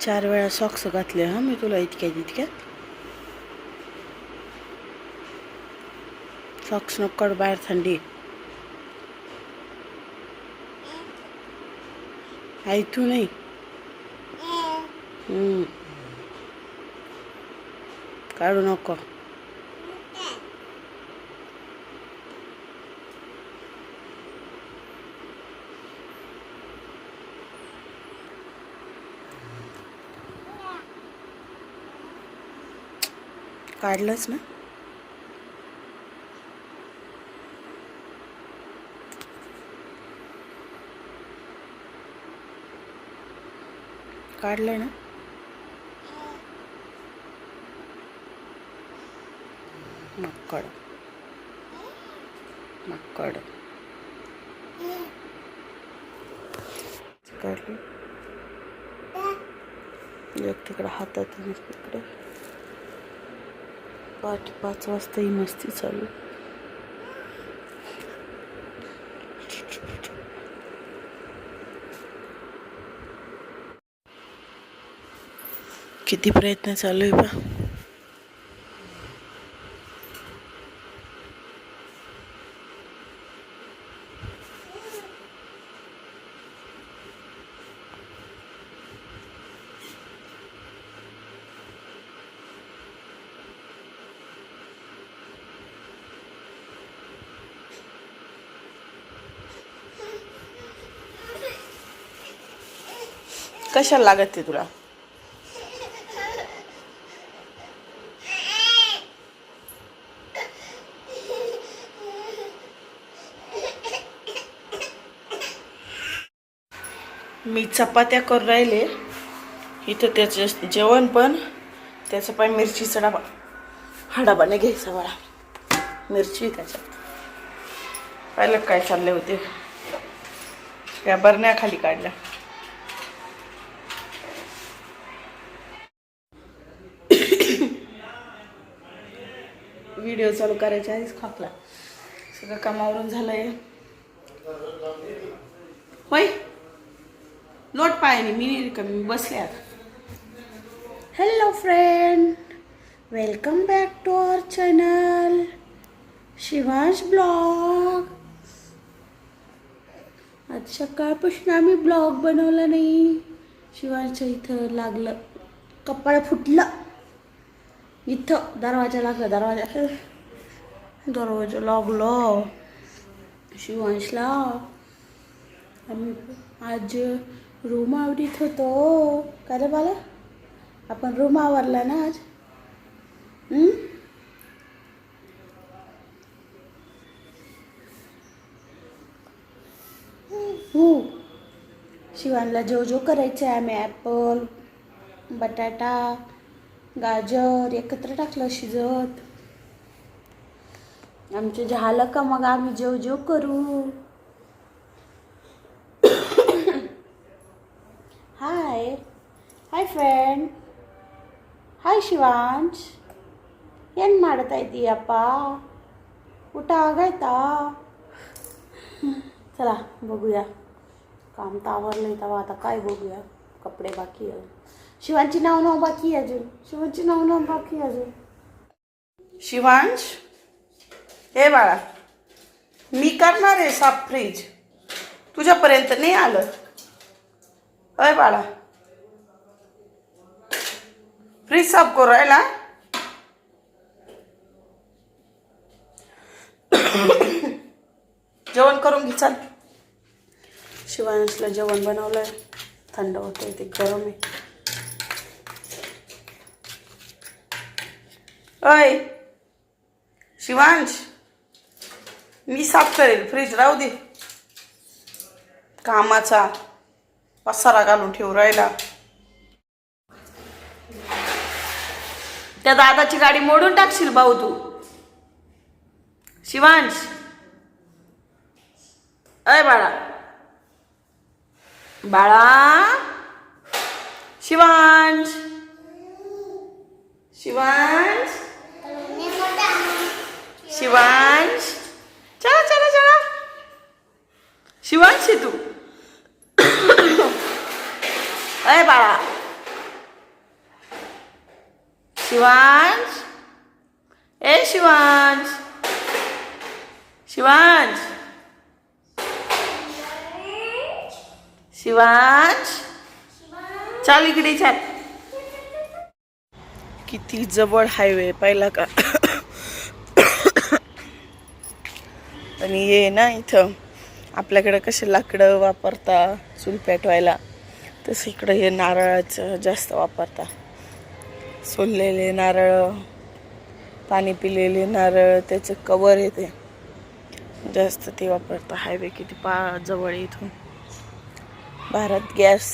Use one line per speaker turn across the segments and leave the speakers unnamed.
चार वेळा सॉक्स घातले हा? मी तुला इतक्या इतक्या सॉक्स नको बाहेर थंडी. आई तू नाही? काढू नको. काढलंच ना. काढलं ना. मक्कड मक्कड काढलं एक तिकडं हातात तिकडे. पहाटे पाच वाजता ही मस्ती चालू किती प्रयत्न चालू आहे बा कशाला लागत ते तुला? मी चपात्या करून राहिले. इथं त्याचं जेवण पण त्याचं पण मिरचीचा डबा. हा डबाने घ्यायचा मला. मिरची त्याच्यात. पाहिलं काय चालले होते. त्या बरण्या खाली काढल्या. व्हिडिओ चालू करायच्या आधीच खाकला. सगळं कामावरून झालंय. होय? लोट पायाने मी कमी रिकामी, बसले आता. Hello friend welcome back to our channel Shivansh blog आज सकाळपासून आम्ही ब्लॉग बनवला नाही. शिवांशच्या इथं लागलं कपाळ फुटलं. इथं दरवाजा लागला दरवाजा. दरवाजा लागलो. शिवांशला. आम्ही आज रूम आवडीत होतो. का रे बाला? आपण रूम आवरला ना आज? हो. शिवानला जो जो करायचं आहे आम्ही ॲपल बटाटा गाजर एकत्र टाकलं शिजत आमचे झालं का मग आम्ही जेव जेव करू हाय ಹಾಯ್ ಫ್ರೆಂಡ್ ಹಾಯ್ ಶಿವಾಂಶ್ ಏನು ಮಾಡ್ತಾ ಇದ್ದೀಯಪ್ಪ ಊಟ ಆಗಾಯ್ತಾ चला बघूया काम तर आवरलं तेव्हा आता काय बघूया कपडे बाकी आहे शिवांची नाव नाव बाकी आहे अजून. शिवांची नाव नाव बाकी आहे अजून. शिवांश हे बाळा मी करणार आहे साफ फ्रीज. तुझ्यापर्यंत नाही आलं. अय बाळा. फ्रीज साफ करू राहिला? जेवण करून घे चाल. शिवांशला जेवण बनवलंय. थंड होतंय ते गरम आहे. अय शिवांश मी साफ करेल फ्रीज राहू दे. कामाचा पसारा घालून ठेवू राहिला. त्या दादाची गाडी मोडून टाकशील भाऊ तू. शिवांश. अय बाळा. बाळा. शिवांश. शिवांश. शिवांश. चला चला चला. शिवांश आहे तू. अय बाळा. शिवांश. ए शिवांश. शिवांश. शिवांश. चाल इकडे चाल. किती जवळ हायवे पाहिला का? आणि ये ना इथं. आपल्याकडं कसे लाकडं वापरता चूल पेटवायला तसं इकडं हे नारळाचं जास्त वापरता. सोललेले नारळ पाणी पिलेले नारळ त्याचं कवर येते जास्त ते वापरता हायवे किती पा जवळ इथून. भारत गॅस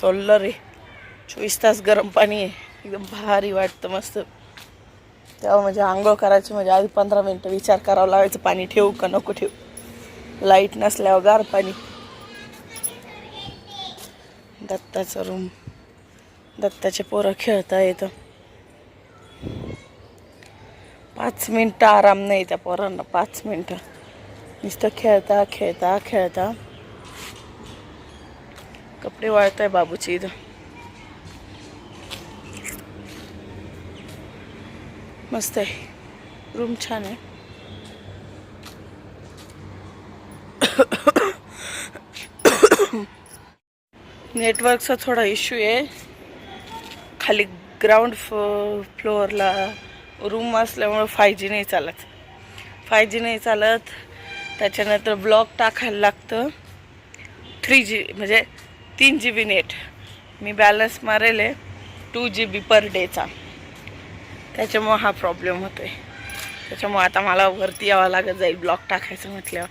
सोलर आहे. चोवीस तास गरम पाणी आहे. एकदम भारी वाटतं मस्त. तेव्हा म्हणजे आंघोळ करायची म्हणजे आधी पंधरा मिनटं विचार करावा लागायचं पाणी ठेवू का नको ठेवू? लाइट नसल्यावर गार पाणी. दत्ताचं रूम दत्ताचे पोरं खेळता येतं. पाच मिनटं आराम नाही त्या पोरांना पाच मिनटं. नुसतं खेळता खेळता खेळता. कपडे वाळत आहे बाबूची इथं. मस्त आहे. रूम छान आहे. नेटवर्कचा थोडा इश्यू आहे. खाली ग्राउंड फ्लोअरला रूम असल्यामुळं फाय जी नाही चालत. फाय जी नाही चालत. त्याच्यानंतर ब्लॉक टाकायला लागतं. थ्री जी म्हणजे तीन जी बी नेट मी बॅलन्स मारेल आहे टू जी बी पर डेचा त्याच्यामुळं हा प्रॉब्लेम होतो आहे त्याच्यामुळं आता मला वरती यावं लागत जाईल ब्लॉक टाकायचं म्हटल्यावर.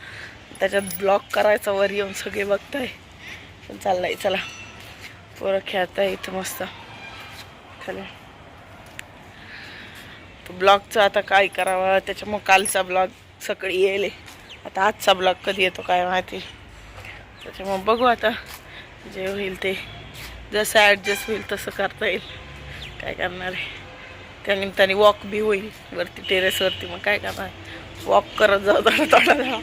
त्याच्यात ब्लॉक करायचं वर येऊन सगळे बघताय. पण चाललंय चला. पोरं खेळताय इथं मस्त. खाली ब्लॉगचं आता काय करावं? त्याच्यामुळं कालचा ब्लॉग सकाळी येईल. आता आजचा ब्लॉग कधी येतो काय माहिती? त्याच्यामुळं बघू आता. जे होईल ते. जसं ॲडजस्ट होईल तसं करता येईल. काय करणार आहे? त्या निमित्ताने वॉक बी होईल. वरती टेरेसवरती मग काय करणार? वॉक करत जाऊ थोडा थोडा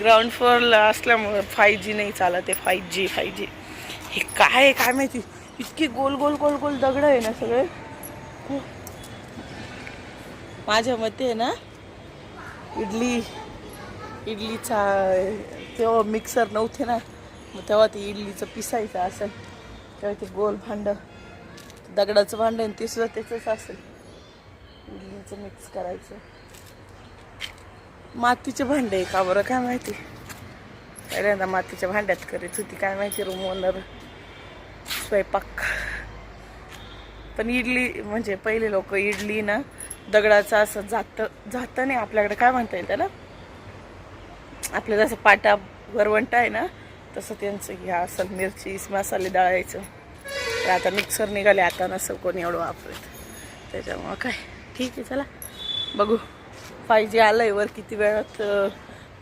ग्राउंड फ्लोअरला असल्यामुळं फाय जी नाही चालत आहे. फाय जी फाय जी हे काय आहे काय माहिती? इतकी गोल गोल गोल गोल दगड आहे ना सगळे. माझ्या मते आहे ना इडली इडलीचा तेव्हा मिक्सर नव्हते ना. मग तेव्हा ते इडलीचं पिसायचं असं. तेव्हा ते गोल भांडं. दगडाचं भांड आहे ते सुद्धा त्याचंच असेल. इडलीचं मिक्स करायचं. मातीचे भांडे का बरं? काय माहिती? पहिल्यांदा मातीच्या भांड्यात करीत होती. काय माहिती रूम ओनर स्वयंपाक. पण इडली म्हणजे पहिले लोक इडली ना दगडाचं असं जातं जातं नाही आपल्याकडे. काय म्हणता येईल त्याला? आपलं जसं पाटा वरवंटा आहे ना तसं त्यांचं घ्या. असं मिरची मसाले डाळायचं. तर आता मिक्सर निघाले आता नसं कोणी एवढं वापरत. त्याच्यामुळं काय? ठीक आहे चला. बघू. फाय जी आलं आहे वर किती वेळात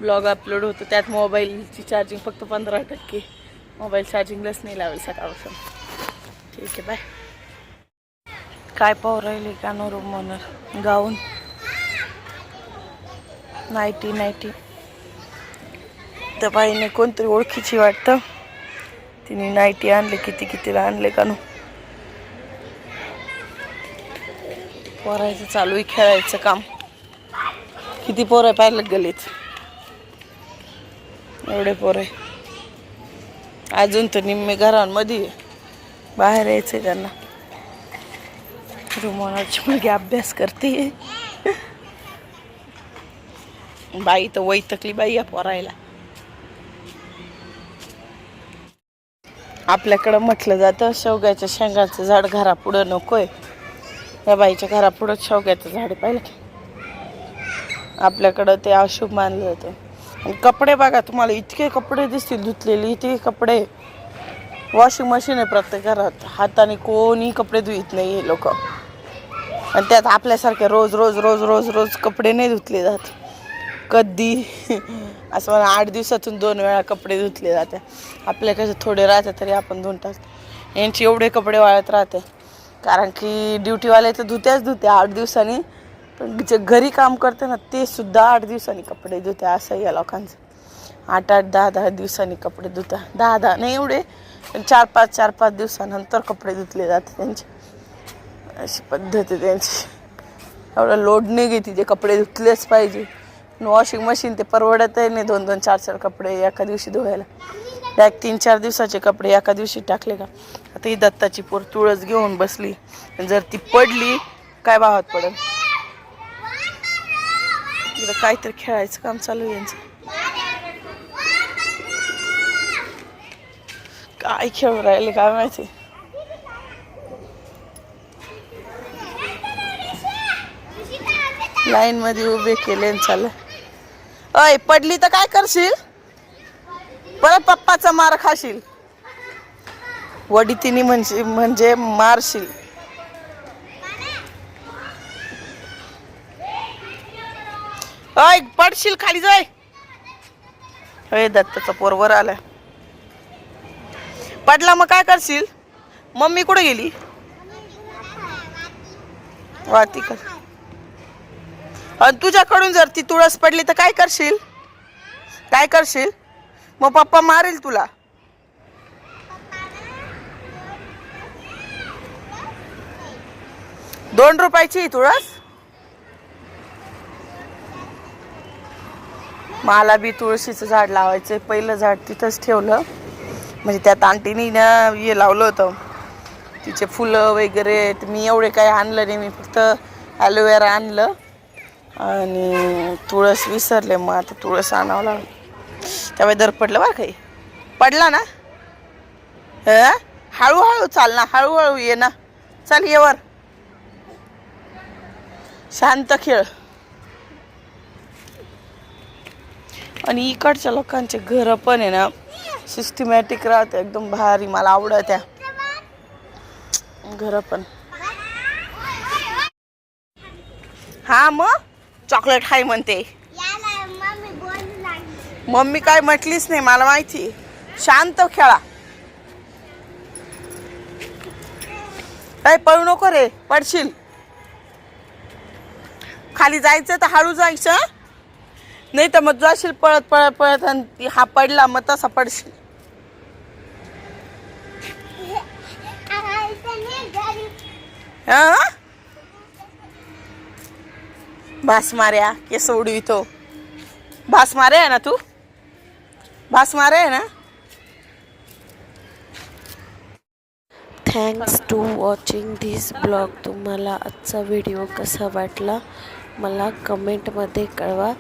ब्लॉग अपलोड होतो. त्यात मोबाईलची चार्जिंग फक्त पंधरा टक्के. मोबाईल चार्जिंगलाच नाही लावेल सकाळपासून. ठीक आहे बाय काय पाहू राहिले का no room owner gown. Nightie nightie त्या बाईने कोणतरी ओळखीची वाटतं. तिने नाईटी आणले किती कितीला आणले का नो पोरायचं चालू आहे खेळायचं काम. किती पोरं आहे पाहिलं गलीत एवढे पोरं आहे. अजून तर निम्मे घरांमध्ये बाहेर यायचं आहे त्यांना. रुमानाची मुलगी अभ्यास करते. बाई तर वैतकली बाई या पोरायला. आपल्याकडं म्हटलं जातं शेवग्याच्या शेंगाचं झाड घरापुढं नको आहे या बाईच्या घरापुढं शेवग्याचं झाड पाहिलं की? आपल्याकडं ते अशुभ मानलं जातं. आणि कपडे बघा तुम्हाला इतके कपडे दिसतील धुतलेले इतके कपडे. वॉशिंग मशीन आहे प्रत्येक घरात. हाताने कोणी कपडे धुईत नाही हे लोक. आणि त्यात आपल्यासारखे रोज रोज रोज रोज रोज कपडे नाही धुतले जात. कधी असं मला आठ दिवसातून दोन वेळा कपडे धुतले जाते. आपल्या कसं थोडे राहते तरी आपण धुवून टाकतो यांचे एवढे कपडे वाळत राहते. कारण की ड्युटीवाले तर धुत्याच धुते आठ दिवसांनी. पण जे घरी काम करते ना ते सुद्धा आठ दिवसांनी कपडे धुते असं या लोकांचं. आठ आठ दहा दहा दिवसांनी कपडे धुता. दहा दहा नाही एवढे पण चार पाच चार पाच दिवसानंतर कपडे धुतले जाते त्यांचे. अशी पद्धत आहे त्यांची. एवढा लोड नाही घेते जे कपडे धुतलेच पाहिजे. वॉशिंग मशीन ते परवडत आहे नाही दोन दोन चार चार कपडे एका दिवशी धुवायला. डायरेक्ट तीन चार दिवसाचे कपडे एका दिवशी टाकले का? आता ही दत्ताची पोर तुळस घेऊन बसली. जर ती पडली काय भावात पडेल? इकडं काहीतरी खेळायचं काम चालू आहे यांचं. काय खेळू राहिले काय माहिती? लाईन मध्ये उभे केले चाललं. अय पडली तर काय करशील? परत पप्पाचा मार खाशील. वडी तिने म्हणजे म्हणजे मारशील. अय पडशील खाली जाय. अय दत्ताचा पोरवर आला पडला मग काय करशील? मम्मी कुठे गेली? वाती कर. आणि तुझ्याकडून जर ती तुळस पडली तर काय करशील? काय करशील? मग पप्पा मारेल तुला. दोन रुपयाची ही तुळस? मला बी तुळशीचं झाड लावायचं पहिलं झाड तिथंच ठेवलं. म्हणजे त्यात आंटीनी ना हे लावलं होतं. तिचे फुलं वगैरे मी एवढे काही आणलं नाही. मी फक्त ॲलोवेरा आणलं. आणि तुळस विसरले मग आता तुळस आणावं लागलं. त्यावेळी दर पडलं बरं काही पडला ना? हं? हळूहळू चाल ना हळूहळू ये ना. चल ये वर. शांत खेळ. आणि इकडच्या लोकांचे घरं पण आहे ना सिस्टमॅटिक राहते एकदम भारी मला आवडत त्या घरं पण. हा मग? चॉकलेट हाय म्हणते. मम्मी काय म्हटलीच नाही मला माहिती. शांत खेळा. काय पळू नको रे पडशील. खाली जायचं तर हळू जायचं? नाही तर मग जाशील पळत पळत पळत आणि हा पडला मग तसा पडशील. हं? भास मार्या केस उडवितो भास मारे आहे ना तू? भास मारे आहे ना?
Thanks to watching this blog तुम्हाला आजचा व्हिडिओ कसा वाटला? मला कमेंटमध्ये कळवा.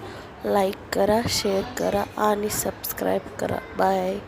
लाईक करा शेअर करा आणि सबस्क्राईब करा. बाय